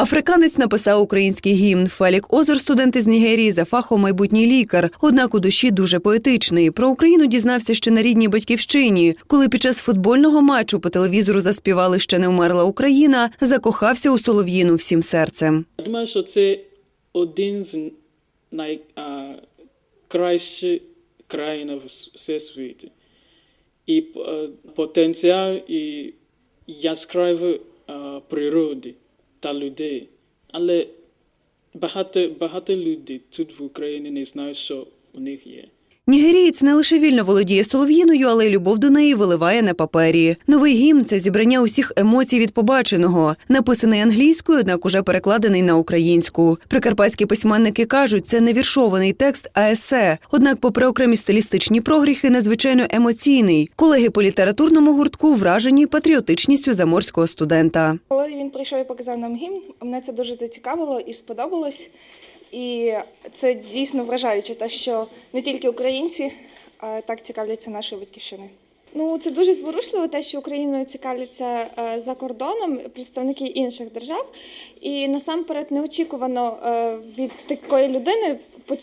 Африканець написав український гімн. Фелік Озор, студент із Нігерії, за фахом майбутній лікар. Однак у душі дуже поетичний. Про Україну дізнався ще на рідній батьківщині. Коли під час футбольного матчу по телевізору заспівали Ще не вмерла Україна, закохався у солов'їну всім серцем. Я думаю, що це один з найкращих країн в всесвіті. І е, потенціал і яскравої е, природи Але багато, багато людей тут в Україні не знають, що у них є. Нігерієць не лише вільно володіє солов'їною, але й любов до неї виливає на папері. Новий гімн це зібрання усіх емоцій від побаченого, написаний англійською, однак уже перекладений на українську. Прикарпатські письменники кажуть, це не віршований текст, а есе. Однак, попри окремі стилістичні прогріхи, надзвичайно емоційний. Колеги по літературному гуртку вражені патріотичністю заморського студента. Коли він прийшов і показав нам гімн, мене це дуже зацікавило і сподобалось. І це дійсно вражаюче, те, що не тільки українці а, так цікавляться нашою батьківщиною. Ну, це дуже зворушливо, те, що Україною цікавляться е, за кордоном представники інших держав. І насамперед неочікувано е, від такої людини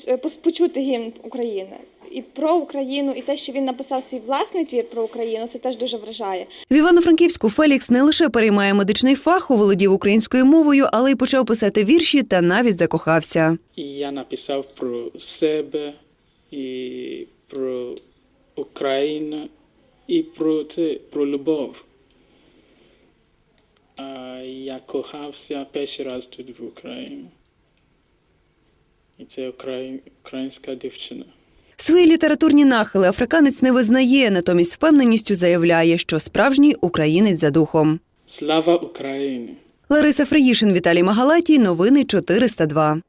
е, почути гімн України. І про Україну, і те, що він написав свій власний твір про Україну, це теж дуже вражає. В Івано-Франківську Фелікс не лише переймає медичний фах, оволодів українською мовою, але й почав писати вірші та навіть закохався. І я написав про себе і про Україну і про це, про любов. А я кохався перший раз тут в Україні. І це украї- українська дівчина. Свої літературні нахили африканець не визнає, натомість впевненістю заявляє, що справжній українець за духом. Слава Україні! Лариса Фриїшин, Віталій Магалатій. Новини 402.